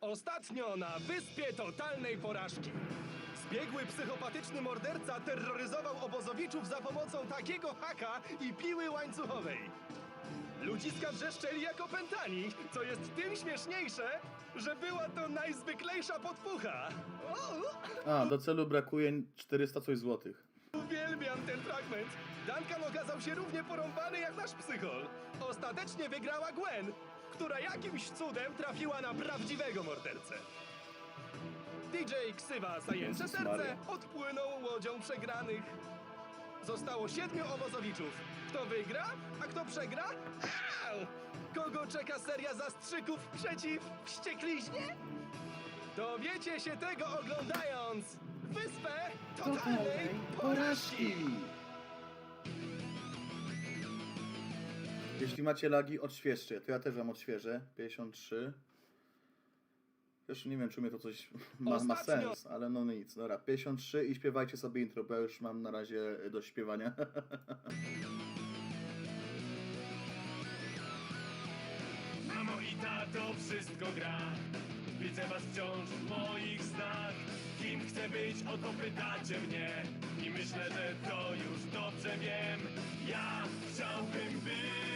Ostatnio na wyspie totalnej porażki. Zbiegły psychopatyczny morderca terroryzował obozowiczów za pomocą takiego haka i piły łańcuchowej. Ludziska wrzeszczeli jak opętani, co jest tym śmieszniejsze, że była to najzwyklejsza podpucha. A, do celu brakuje 400 coś złotych. uwielbiam ten fragment. Duncan okazał się równie porąbany jak nasz psychol. Ostatecznie wygrała Gwen, która jakimś cudem trafiła na prawdziwego mordercę. DJ Ksywa Jezus Serce Maria. odpłynął łodzią przegranych. Zostało siedmiu obozowiczów. Kto wygra, a kto przegra? Au! Kogo czeka seria zastrzyków przeciw wściekliźnie? Dowiecie się tego oglądając Wyspę Totalnej Porażki! Jeśli macie lagi, odświeżcie. To ja też wam odświeżę. 53. Już nie wiem, czy mnie to coś ma, ma sens, ale no nic. Dobra, 53 i śpiewajcie sobie intro, bo ja już mam na razie do śpiewania. Mamo i tato, wszystko gra Widzę was wciąż w moich snach Kim chcę być, o to pytacie mnie I myślę, że to już dobrze wiem Ja chciałbym być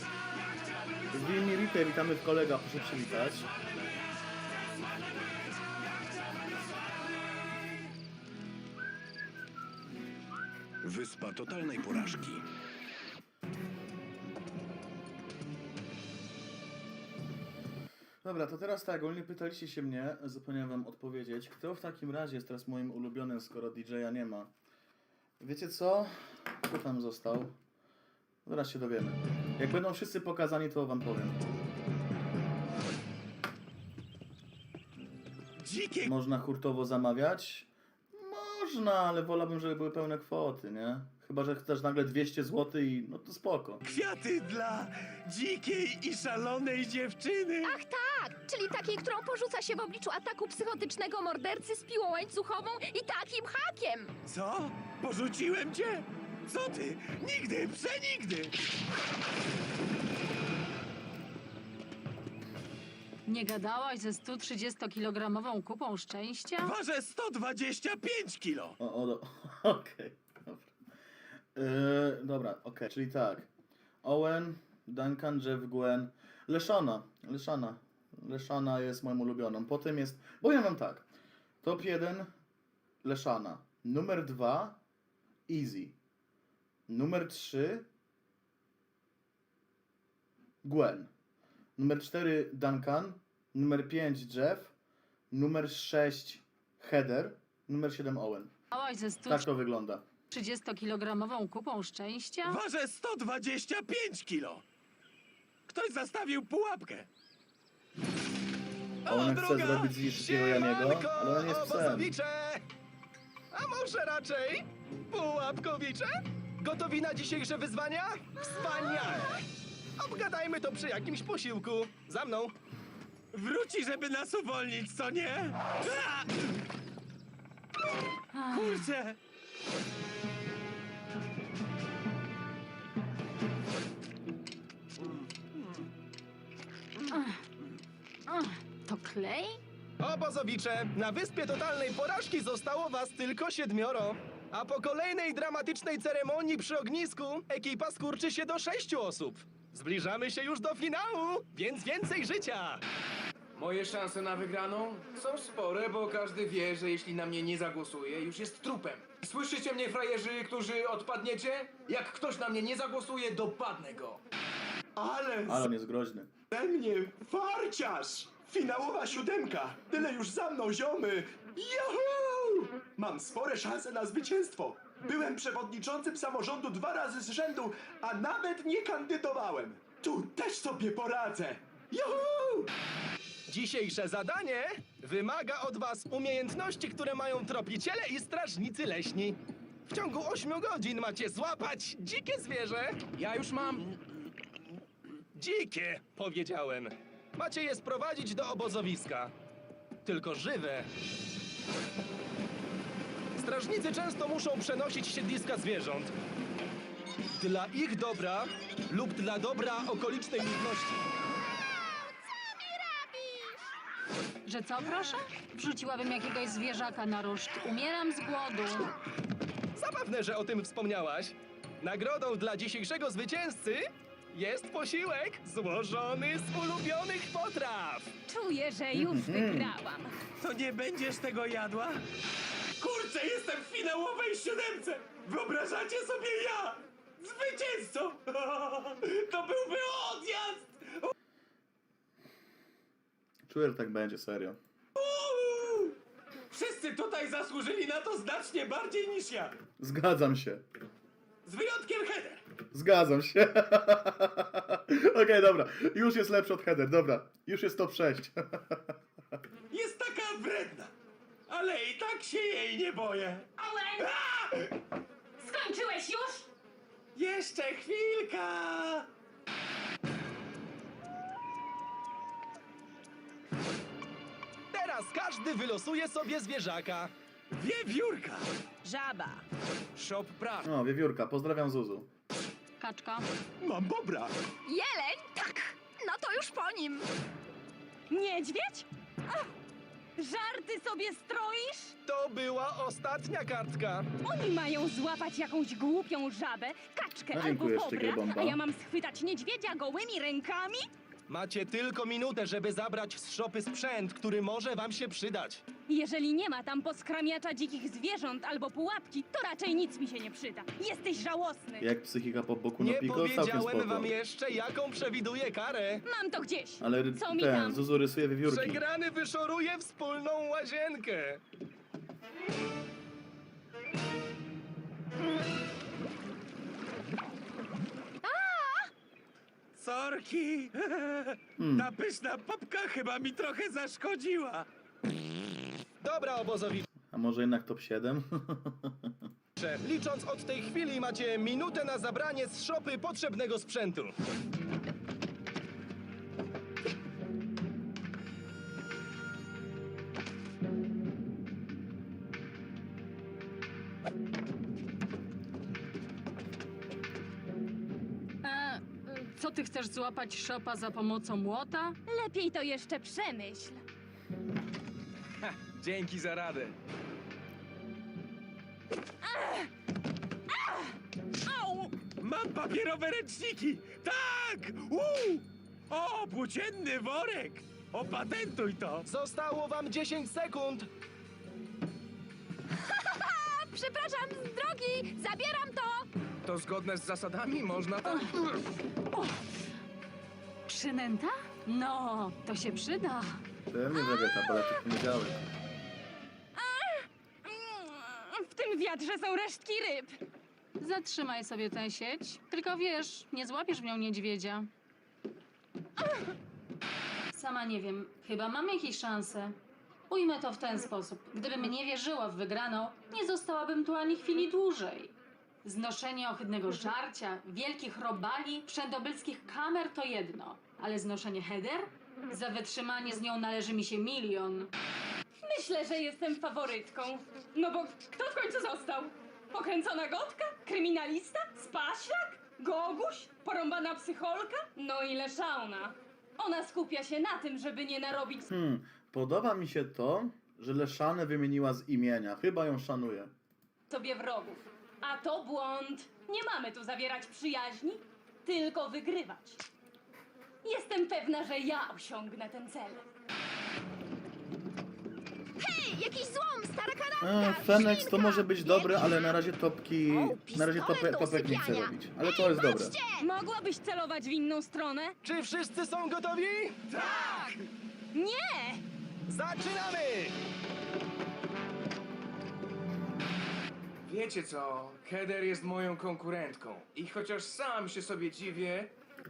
Ja chciałbym być Wilni Rite, witamy w kolega, proszę przywitać. Wyspa totalnej porażki. Dobra, to teraz tak, ogólnie pytaliście się mnie, zapomniałem wam odpowiedzieć, kto w takim razie jest teraz moim ulubionym, skoro DJ-a nie ma. Wiecie co? Kto tam został? Zaraz się dowiemy. Jak będą wszyscy pokazani, to wam powiem. Dzikie Można hurtowo zamawiać? Można, ale wolałbym, żeby były pełne kwoty, nie? Chyba, że chcesz nagle 200 zł i no to spoko. kwiaty dla dzikiej i szalonej dziewczyny! Ach tak, czyli takiej, którą porzuca się w obliczu ataku psychotycznego mordercy z piłą łańcuchową i takim hakiem. Co? Porzuciłem cię? Co ty? Nigdy, przenigdy! Nie gadałaś ze 130-kilogramową kupą szczęścia? Ważę 125 kilo! O, o, do... okej, dobra. Yy, dobra, okej, czyli tak. Owen, Duncan, Jeff, Gwen, Leszana, Leszana. Leszana jest moją ulubioną. Potem jest, powiem wam tak. Top 1, Leszana. Numer 2, Easy. Numer 3, Gwen. Numer 4, Duncan. Numer 5, Jeff. Numer 6, Heather. Numer 7, Owen. Ze Tak to wygląda. 130-kilogramową kupą szczęścia? Ważę 125 kilo! Ktoś zastawił pułapkę! On chce zrobić z Jeszykiego Janiego, ale on jest psem. obozowicze! A może raczej pułapkowicze? Gotowi na dzisiejsze wyzwania? Wspaniale! Obgadajmy to przy jakimś posiłku. Za mną. Wróci, żeby nas uwolnić, co nie? A! Kurczę! To klej? Obozowicze, na wyspie totalnej porażki zostało was tylko siedmioro. A po kolejnej dramatycznej ceremonii przy ognisku ekipa skurczy się do sześciu osób. Zbliżamy się już do finału, więc więcej życia! Moje szanse na wygraną są spore, bo każdy wie, że jeśli na mnie nie zagłosuje, już jest trupem. Słyszycie mnie, frajerzy, którzy odpadniecie? Jak ktoś na mnie nie zagłosuje, dopadnę go. Ale Ale on jest groźny. ze mnie farciarz! Finałowa siódemka! Tyle już za mną, ziomy! Juhu! Mam spore szanse na zwycięstwo. Byłem przewodniczącym samorządu dwa razy z rzędu, a nawet nie kandydowałem. Tu też sobie poradzę! Juhu! Dzisiejsze zadanie wymaga od was umiejętności, które mają tropiciele i strażnicy leśni. W ciągu 8 godzin macie złapać dzikie zwierzę. Ja już mam. Dzikie, powiedziałem. Macie je sprowadzić do obozowiska. Tylko żywe. Strażnicy często muszą przenosić siedliska zwierząt. Dla ich dobra lub dla dobra okolicznej ludności. Że co, proszę? Wrzuciłabym jakiegoś zwierzaka na ruszt. Umieram z głodu. Zabawne, że o tym wspomniałaś. Nagrodą dla dzisiejszego zwycięzcy jest posiłek złożony z ulubionych potraw. Czuję, że już wygrałam. To nie będziesz tego jadła? Kurczę, jestem w finałowej siódemce! Wyobrażacie sobie ja? Zwycięzcą! To byłby odjazd! Czuję, że tak będzie, serio. Uuu! Wszyscy tutaj zasłużyli na to znacznie bardziej niż ja. Zgadzam się. Z wyjątkiem Heather. Zgadzam się. Okej, dobra. Już jest lepszy od header, dobra. Już jest top 6. Jest taka wredna. Ale i tak się jej nie boję. Owen! Skończyłeś już? Jeszcze chwilka! Teraz każdy wylosuje sobie zwierzaka. Wiewiórka! Żaba. Shop praw. O, wiewiórka, pozdrawiam Zuzu. Kaczka. Mam bobra! Jeleń? Tak. No to już po nim. Niedźwiedź? Ach, żarty sobie stroisz? To była ostatnia kartka. Oni mają złapać jakąś głupią żabę, kaczkę No albo dziękuję, bobra, a ja mam schwytać niedźwiedzia gołymi rękami? Macie tylko minutę, żeby zabrać z szopy sprzęt, który może wam się przydać. Jeżeli nie ma tam poskramiacza dzikich zwierząt albo pułapki, to raczej nic mi się nie przyda. Jesteś żałosny. Jak psychika po boku no Nie piko, całkiem powiedziałem spoko. wam jeszcze, jaką przewiduję karę. Mam to gdzieś. Ale Co mi ten, tam? Zuzu rysuje wiewiórki. Przegrany wyszoruje wspólną łazienkę. Sorki! Hmm. Ta pyszna papka chyba mi trochę zaszkodziła. Dobra, obozowicze. A może jednak top 7? Licząc od tej chwili macie minutę na zabranie z szopy potrzebnego sprzętu. Ty chcesz złapać szopa za pomocą młota? Lepiej to jeszcze przemyśl. Dzięki za radę. Au! Mam papierowe ręczniki! Tak! Uuu! O, płócienny worek! Opatentuj to! Zostało wam 10 sekund. Przepraszam, z drogi. Zabieram to. To zgodne z zasadami? Można tak? Przynęta? No, to się przyda. Pewnie Wegeta, bo w poniedziałek. W tym wiatrze są resztki ryb. Zatrzymaj sobie tę sieć. Tylko wiesz, nie złapiesz w nią niedźwiedzia. Sama nie wiem, chyba mam jakieś szanse. Ujmę to w ten sposób. Gdybym nie wierzyła w wygraną, nie zostałabym tu ani chwili dłużej. Znoszenie ohydnego żarcia, wielkich robali, wszędobylskich kamer to jedno. Ale znoszenie header? Za wytrzymanie z nią należy mi się milion. Myślę, że jestem faworytką. No bo kto w końcu został? Pokręcona gotka? Kryminalista? Spaślak? Goguś? Porąbana psycholka? No i leszauna. Ona skupia się na tym, żeby nie narobić Hmm, podoba mi się to, że Leszanę wymieniła z imienia. Chyba ją szanuje. sobie wrogów. A to błąd. Nie mamy tu zawierać przyjaźni, tylko wygrywać. Jestem pewna, że ja osiągnę ten cel. Hej, jakiś złom, stara E, kanapka. Fenex to może być dobre, ale na razie topki... Na razie pistolet topek, nie chcę usypiania. robić. Ale to jest dobre. Mogłabyś celować w inną stronę? Czy wszyscy są gotowi? Nie! Zaczynamy! Wiecie co? Heather jest moją konkurentką. I chociaż sam się sobie dziwię,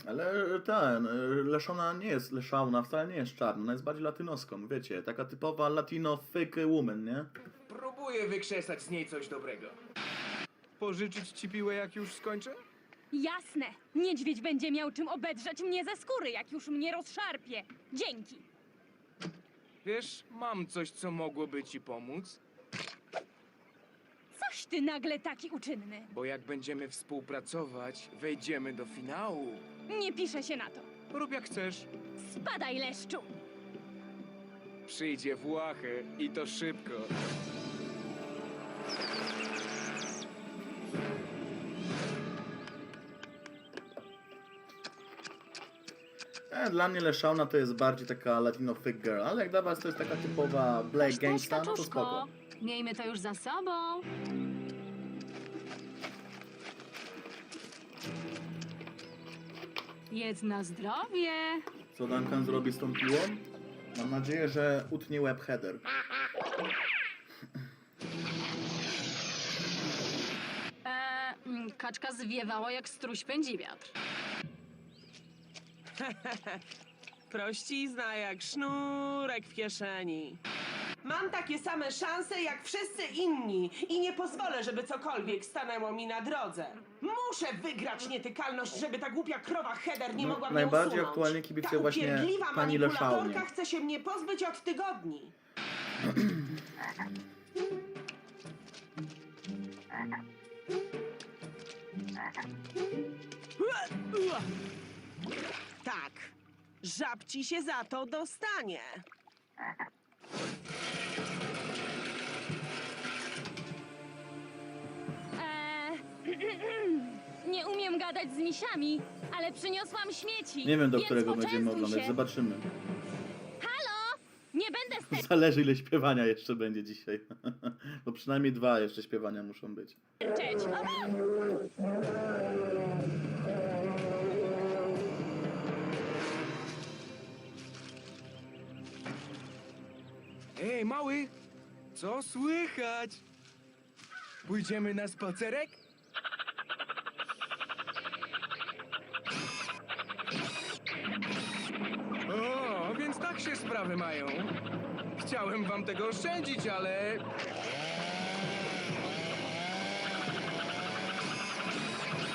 Ale ten, y, Leszona nie jest, Leszauna wcale nie jest czarna, ona jest bardziej latynoską, wiecie, taka typowa latino fake woman, nie? Próbuję wykrzesać z niej coś dobrego. Pożyczyć ci piłę, jak już skończę? Jasne. Niedźwiedź będzie miał czym obedrzeć mnie ze skóry, jak już mnie rozszarpie. Dzięki. Wiesz, mam coś, co mogłoby ci pomóc, Ty nagle taki uczynny. bo jak będziemy współpracować, wejdziemy do finału. Nie piszę się na to. Rób jak chcesz. Spadaj, leszczu. Przyjdzie Włachy i to szybko. E, dla mnie Leszauna to jest bardziej taka latino fake girl, ale jak dla was to jest taka typowa black gangsta, no to spoko. Miejmy to już za sobą. Jedz na zdrowie. Co Duncan zrobi z tą piłą? Mam nadzieję, że utnie łeb header. E, mm, kaczka zwiewała jak struś pędzi wiatr. Prościzna jak sznurek w kieszeni. Mam takie same szanse jak wszyscy inni i nie pozwolę, żeby cokolwiek stanęło mi na drodze. Muszę wygrać nietykalność, żeby ta głupia krowa Heather nie No, mogła mnie najbardziej usunąć. aktualnie kibicuję ta właśnie upierdliwa pani manipulatorka Leszaunie. chce się mnie pozbyć od tygodni. Tak, żabci się za to dostanie. Eee, nie umiem gadać z misiami, ale przyniosłam śmieci. Nie wiem, do więc którego będziemy poczęstuj oglądać, się. zobaczymy. Halo? Nie będę Zależy ile śpiewania jeszcze będzie dzisiaj. Bo przynajmniej dwa jeszcze śpiewania muszą być. Cześć. Ej, mały! Co słychać? Pójdziemy na spacerek? O, więc tak się sprawy mają. Chciałem wam tego oszczędzić, ale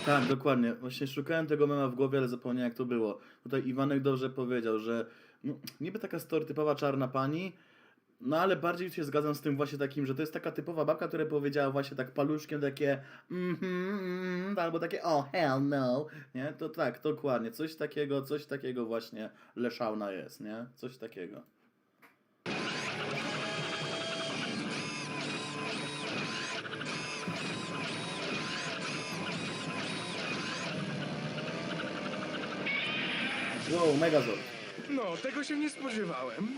Tak, dokładnie. Właśnie szukałem tego mema w głowie, ale zapomniałem jak to było. Tutaj Iwanek dobrze powiedział, że no, niby taka stereotypowa czarna pani, no ale bardziej się zgadzam z tym właśnie takim, że to jest taka typowa babka, która powiedziała właśnie tak paluszkiem takie mhm, mm, albo takie oh hell no, nie? To tak, dokładnie. Coś takiego, coś takiego właśnie Leszauna jest, nie? Coś takiego. Wow, Megazord. no, tego się nie spodziewałem.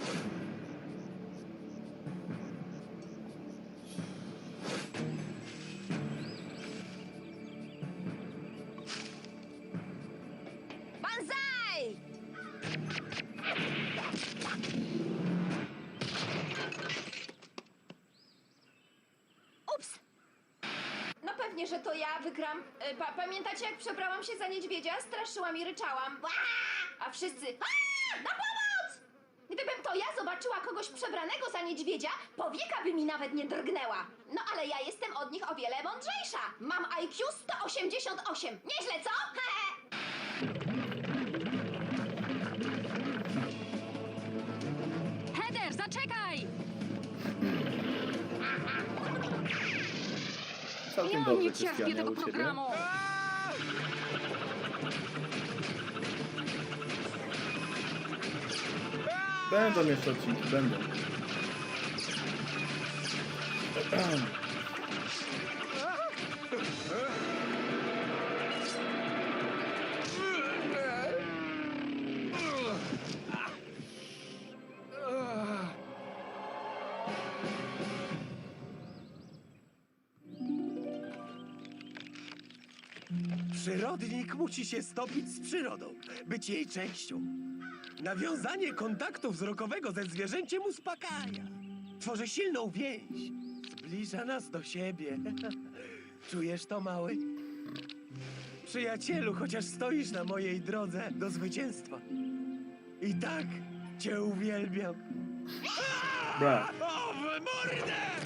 To ja wygram. E, Pa pamiętacie, jak przebrałam się za niedźwiedzia? Straszyłam i ryczałam. Ła! A wszyscy... Na pomoc! Gdybym to ja zobaczyła kogoś przebranego za niedźwiedzia, powieka by mi nawet nie drgnęła. No ale ja jestem od nich o wiele mądrzejsza. Mam IQ 188. Nieźle, co? Hehe! Całkiem Ja dobrze, nie cierpię Krystianie, tego u ciebie. programu. Będą jeszcze odcinki, będą. Przyrodnik musi się stopić z przyrodą, być jej częścią. Nawiązanie kontaktu wzrokowego ze zwierzęciem uspokaja. Tworzy silną więź. Zbliża nas do siebie. Czujesz to, mały? Przyjacielu, chociaż stoisz na mojej drodze do zwycięstwa. I tak cię uwielbiam. Bra. O, w mordę!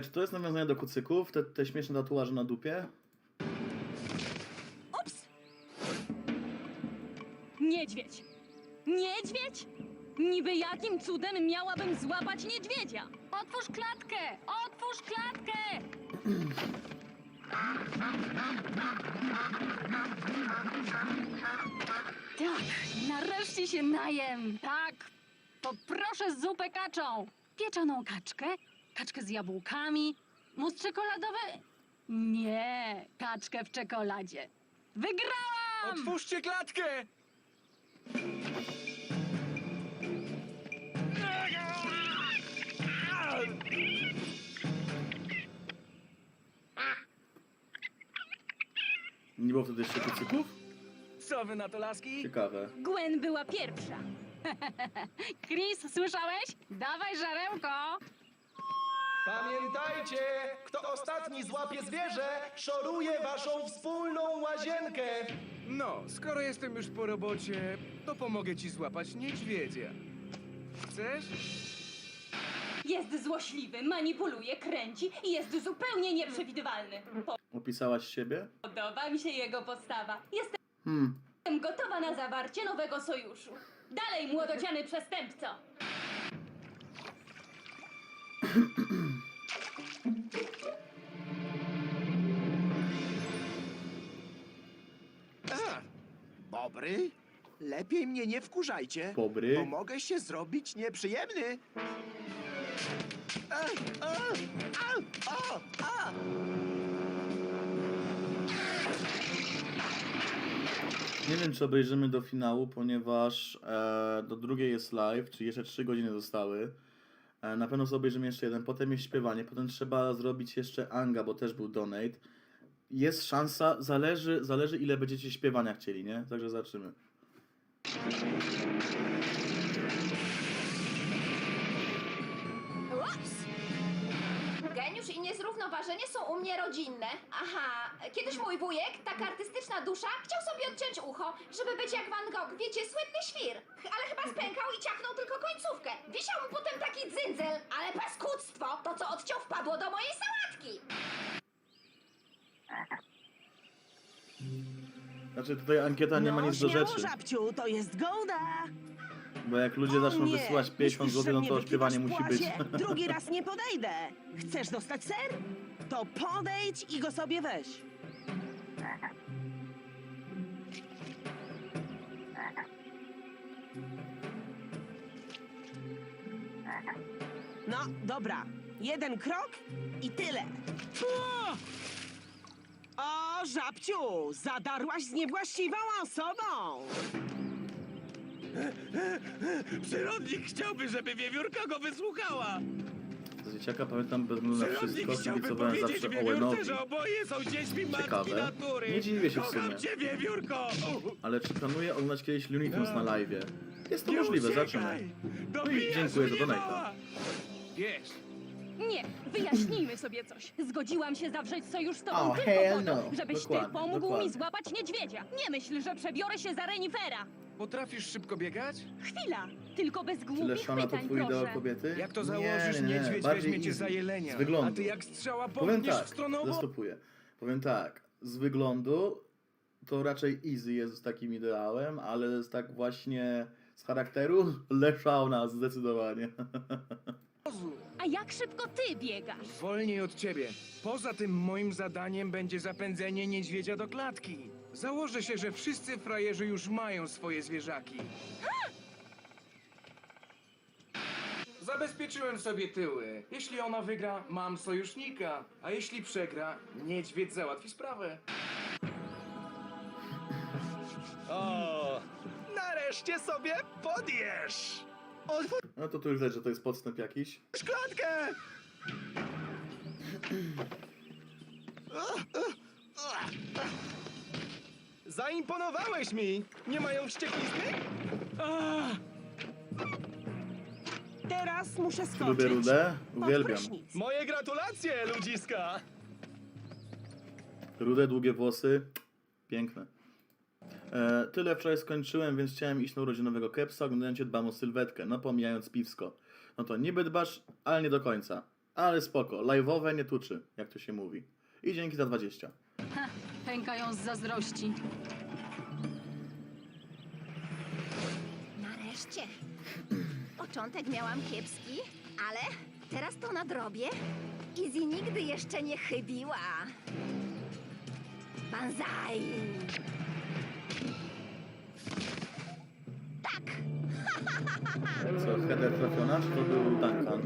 Ej, czy to jest nawiązanie do kucyków? Te, te śmieszne tatuaże na dupie? Ups! Niedźwiedź! Niedźwiedź? Niby jakim cudem miałabym złapać niedźwiedzia? Otwórz klatkę! Otwórz klatkę! Tak, nareszcie się najem. Tak, poproszę zupę kaczą. Pieczoną kaczkę, kaczkę z jabłkami, mus czekoladowy. Nie, kaczkę w czekoladzie. Wygrałam! Otwórzcie klatkę! Nie było wtedy jeszcze kucyków? Co wy na to, laski? Ciekawe. Gwen była pierwsza. Chris, słyszałeś? Dawaj żarełko! Pamiętajcie, kto ostatni złapie zwierzę, szoruje waszą wspólną łazienkę. No, skoro jestem już po robocie, to pomogę ci złapać niedźwiedzia. Chcesz? Jest złośliwy, manipuluje, kręci i jest zupełnie nieprzewidywalny. Opisałaś siebie? Podoba mi się jego postawa. Jestem Hmm. gotowa na zawarcie nowego sojuszu. Dalej, młodociany przestępco! Bobry? Lepiej mnie nie wkurzajcie. Bobry? Bo mogę się zrobić nieprzyjemny. A, a, a, a, a. Nie wiem, czy obejrzymy do finału, ponieważ e, do drugiej jest live, czyli jeszcze 3 godziny zostały. E, na pewno sobie obejrzymy jeszcze jeden, potem jest śpiewanie, potem trzeba zrobić jeszcze Anga, bo też był donate. Jest szansa, zależy, zależy ile będziecie śpiewania chcieli, nie? Także zobaczymy. I niezrównoważenie są u mnie rodzinne. Aha, kiedyś mój wujek, taka artystyczna dusza, chciał sobie odciąć ucho, żeby być jak Van Gogh, wiecie, słynny świr. Ale chyba spękał i ciachnął tylko końcówkę. Wisiał mu potem taki dzyndzel, ale paskudztwo, to co odciął wpadło do mojej sałatki. Znaczy tutaj ankieta nie ma nic do rzeczy, żabciu, to jest gołda. Bo jak ludzie zaczną nie, wysyłać 50 myślisz, że zł, no mnie to wykiwasz śpiewanie musi być. płacie? Drugi raz nie podejdę. Chcesz dostać ser? To podejdź i go sobie weź. No, dobra. Jeden krok i tyle. O, żabciu, zadarłaś z niewłaściwą osobą. Przyrodnik chciałby, żeby wiewiórka go wysłuchała. Z dzieciaka pamiętam bez względu na Przyrodnik wszystko, chciałby kibicowałem powiedzieć zawsze wiewiórce, Owenowi. że oboje są dziećmi matki Ciekawe. natury. Nie dziwię się w Kocham sumie. cię, wiewiórko! Ale czy planuję oglądać kiedyś Looney Tunes na live? Jest to Nie możliwe, uciekaj! zaczynaj. Dobijasz dziękuję za donata. Wiesz, Nie, wyjaśnijmy sobie coś. Zgodziłam się zawrzeć sojusz z tobą O, tylko hell po to, no. żebyś Dokładnie, ty pomógł dokładnie. mi złapać niedźwiedzia. Nie myśl, że przebiorę się za renifera. potrafisz szybko biegać? Chwila, tylko bez Czy głupich Leszona to pytań, twój ideał proszę. kobiety? Jak to założysz, nie, nie, niedźwiedź bardziej weźmie cię za jelenia. Z wyglądu. A ty jak strzała Powiem pomkniesz tak, w stronę zastopuję. Powiem tak, z wyglądu to raczej Easy jest takim ideałem, ale z tak właśnie z charakteru Leszona zdecydowanie. A jak szybko ty biegasz? Wolniej od ciebie. Poza tym moim zadaniem będzie zapędzenie niedźwiedzia do klatki. Założę się, że wszyscy frajerzy już mają swoje zwierzaki. Zabezpieczyłem sobie tyły. Jeśli ona wygra, mam sojusznika. A jeśli przegra, niedźwiedź załatwi sprawę. O, nareszcie sobie podjesz! Otwórz No to tu już widać, że to jest podstęp jakiś. klatkę! Zaimponowałeś mi! Nie mają wścieklizny? Teraz muszę skoczyć. Lubię rudę, pod uwielbiam. prysznic. Moje gratulacje, ludziska! Rude, długie włosy. Piękne. E, tyle wczoraj skończyłem, więc chciałem iść na urodzinowego kepsa, oglądając cię dbam o sylwetkę, no pomijając piwsko. No to niby dbasz, ale nie do końca. Ale spoko, live'owe nie tuczy, jak to się mówi. I dzięki za 20. Pękają z zazdrości. Nareszcie. Początek miałam kiepski, ale teraz to nadrobię. Izzy nigdy jeszcze nie chybiła. Banzai! Co, header trafiona, czy to był Duncan?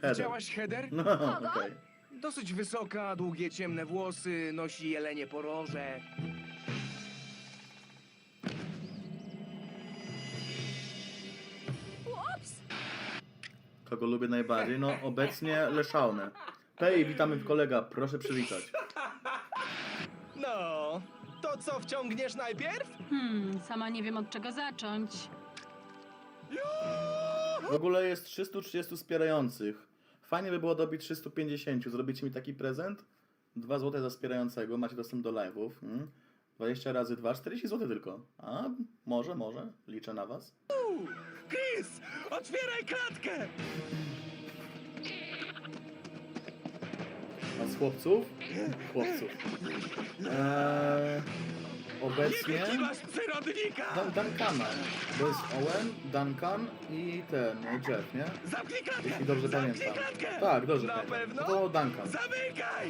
Header. Widziałaś header? No, okej. Dosyć wysoka, długie ciemne włosy, nosi jelenie poroże. Ups! Kogo lubię najbardziej? No, obecnie Leszaunę. Hej, witamy w kolega, proszę przywitać. No, to co wciągniesz najpierw? Hmm, sama nie wiem od czego zacząć. W ogóle jest 330 wspierających. Fajnie by było dobić 350. Zrobicie mi taki prezent? 2 zł za wspierającego, macie dostęp do live'ów. Hmm? 20 razy 2, 40 zł tylko. A, może, może. Liczę na was. Chris, otwieraj klatkę! A z chłopców? Chłopców. Eee, obecnie przyrodnika! Dan Duncana. To jest Owen, Duncan i ten, Jeff, nie? Zamknij klatkę! Jeśli dobrze Zamknij pamiętam. klatkę! Tak, dobrze Na pamiętam. pewno? No to Duncan. Zamykaj!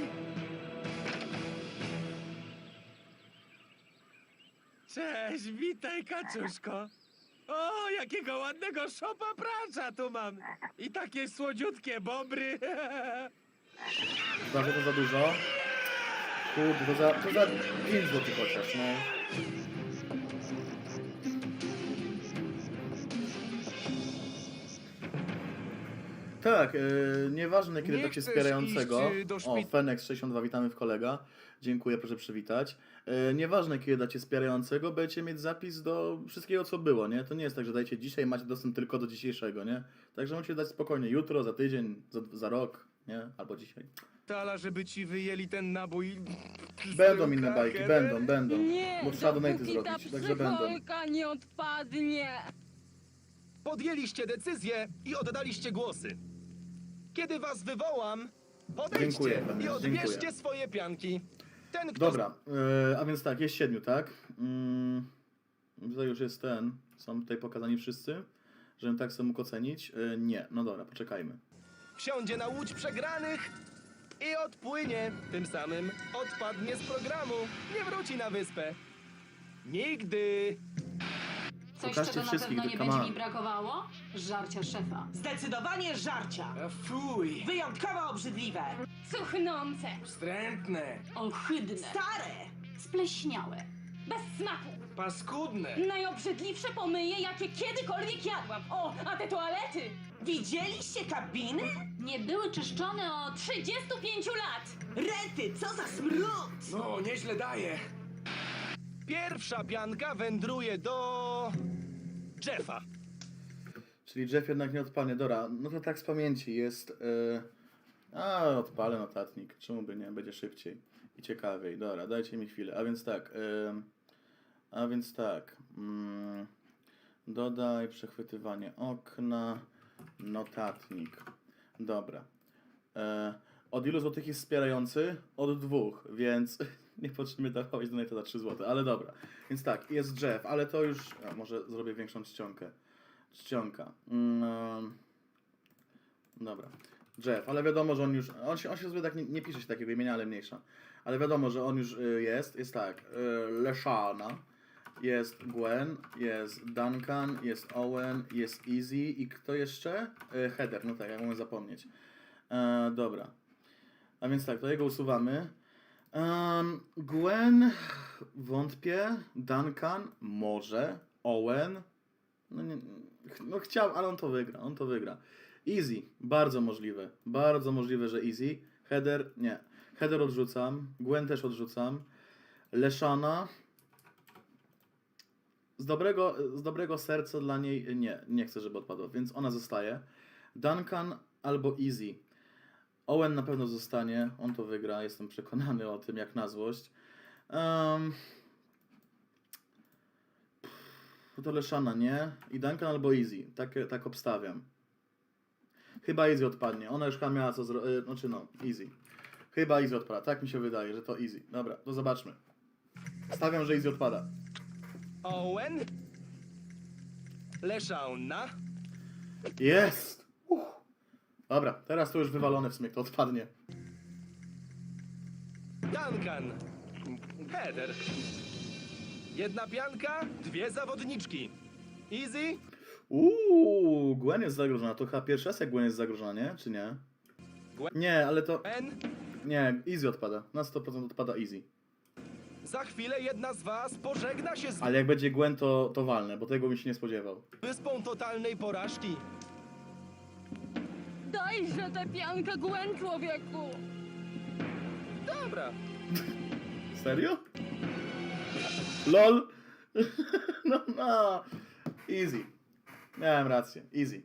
Cześć, witaj kaczuszko. O, jakiego ładnego szopa pracza tu mam. I takie słodziutkie bobry. Chyba, że to za dużo. Kurde, to za, to za 5 zł chociaż, no. Tak, e, nieważne kiedy Nie dacie chcesz wspierającego. iść, y, do O, szpit- Fenex62, witamy w kolega. Dziękuję, proszę przywitać. E, nieważne kiedy dacie wspierającego, będziecie mieć zapis do wszystkiego co było, nie? To nie jest tak, że dajcie dzisiaj, macie dostęp tylko do dzisiejszego, nie? Także możecie dać spokojnie jutro, za tydzień, za, za rok, nie? Albo dzisiaj. Tala, żeby ci wyjęli ten nabój. Będą inne bajki, będą, będą. Nie, Bo trzeba donaty dopóki ta zrobić, także będą. psycholka nie odpadnie. Podjęliście decyzję i oddaliście głosy. Kiedy was wywołam, podejdźcie Dziękuję, i odbierzcie dziękuję. swoje pianki. Ten, kto Dobra, e, a więc tak, jest siedmiu, tak? Mm, tutaj już jest ten, są tutaj pokazani wszyscy, żebym tak sobie mógł ocenić. E, nie, no dobra, poczekajmy. wsiądzie na łódź przegranych i odpłynie. Tym samym odpadnie z programu, nie wróci na wyspę. Nigdy. Coś, Pokażcie czego na wszystkich, pewno nie będzie mi brakowało? Żarcia szefa. Zdecydowanie żarcia. A fuj! Wyjątkowo obrzydliwe. Cuchnące, Wstrętne! Ohydne. Stare. Spleśniałe. bez smaku. Paskudne! Najobrzydliwsze pomyje, jakie kiedykolwiek jadłam. O, a te toalety! Widzieliście kabiny? Nie były czyszczone od... 35 lat! Rety, co za smród! No, nieźle daje. Pierwsza pianka wędruje do. Jeffa. Czyli Jeff jednak nie odpalnie. Dobra, no to tak z pamięci jest... E, a, odpalę notatnik. Czemu by nie? Będzie szybciej i ciekawiej. Dobra, dajcie mi chwilę. A więc tak, e, a więc tak... Mm, dodaj przechwytywanie okna, notatnik. Dobra. E, od ilu złotych jest wspierający? Od dwóch, więc nie potrzebuję dawać do neta za 3 zł, ale dobra. Więc tak, jest Jeff, ale to już... A, może zrobię większą czcionkę. Czcionka. Mm, dobra. Jeff, ale wiadomo, że on już... On się, on się sobie tak nie, nie pisze się takiego imienia, ale mniejsza. Ale wiadomo, że on już y, jest. Jest tak. Y, Leszana. Jest Gwen, jest Duncan, jest Owen, jest Easy i kto jeszcze? Y, Heather, no tak, jak mogłem zapomnieć. E, dobra. A więc tak, to jego usuwamy. Em, Gwen, wątpię. Duncan, może. Owen, no, nie, no chciał, ale on to wygra, on to wygra. Easy, bardzo możliwe, bardzo możliwe, że easy. Header, nie. Header odrzucam, Gwen też odrzucam. Leszana, z dobrego, z dobrego serca dla niej nie, nie chcę, żeby odpadła, więc ona zostaje. Duncan albo Easy. Owen na pewno zostanie, on to wygra, jestem przekonany o tym, jak na złość. Um, to Leszana, nie? I Duncan albo Easy, tak, tak obstawiam. Chyba Easy odpadnie, ona już chyba miała co zrobić, znaczy no, Easy. Chyba Easy odpada, tak mi się wydaje, że to Easy. Dobra, to zobaczmy. Stawiam, że Easy odpada. Owen? Leszauna? Jest! Uff. Dobra, teraz to już wywalone w sumie, to odpadnie. Duncan. Heather. Jedna pianka, dwie zawodniczki. Easy? Uuu, Gwen jest zagrożona. To chyba pierwszy raz jak Gwen jest zagrożona, nie? Czy nie? Gwen? Nie, ale to... N? Nie, Easy odpada. Na 100% odpada Easy. Za chwilę jedna z was pożegna się z Ale jak będzie Gwen, to, to walne, bo tego bym się nie spodziewał. wyspą totalnej porażki. Dajże tę piankę Gwen, człowieku! Dobra. Serio? LOL? no, no. Easy. Miałem rację. Easy.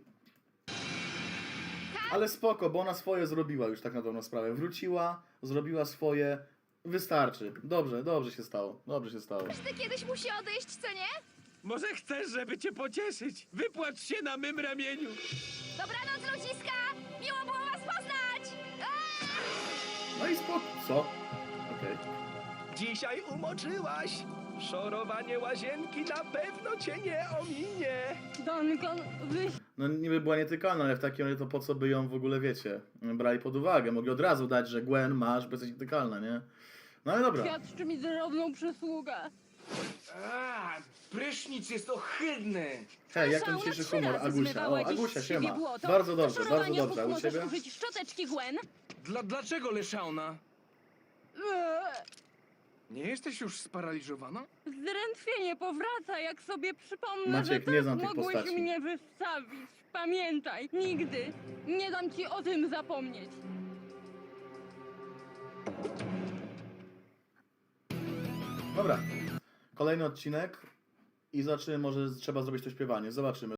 Ale spoko, bo ona swoje zrobiła już tak na dobrą sprawę. Wróciła, zrobiła swoje. Wystarczy. Dobrze, dobrze się stało. Dobrze się stało. Ty kiedyś musi odejść, co nie? Może chcesz, żeby cię pocieszyć? Wypłacz się na mym ramieniu. Dobranoc, ludziska! Miło było was poznać! No i spoko. Co? Okej. Dzisiaj umoczyłaś. Szorowanie łazienki na pewno cię nie ominie. Duncan, wyś... No niby była nietykalna, ale w takim razie to po co by ją w ogóle, wiecie, brali pod uwagę. Mogli od razu dać, że Gwen masz, bo jesteś nietykalna, nie? No ale dobra. świadczy mi drobną przysługę. A, prysznic jest ohydny. Hej, jak ten Sauna dzisiejszy trzy humor? razy Agusia. zmywała O, dziś Agusia, siebie siema. błoto. Bardzo Do dobrze, bardzo szorowania dobrze. A u możesz ciebie? użyć szczoteczki Gwen. Dla, dlaczego Leszauna? Eee, Nie jesteś już sparaliżowana? Zdrętwienie powraca, jak sobie przypomnę, Maciek, że nie tak znam tych mogłeś postaci. mnie wystawić. Pamiętaj, nigdy nie dam ci o tym zapomnieć. Dobra. Kolejny odcinek i zobaczymy, może trzeba zrobić to śpiewanie. Zobaczymy.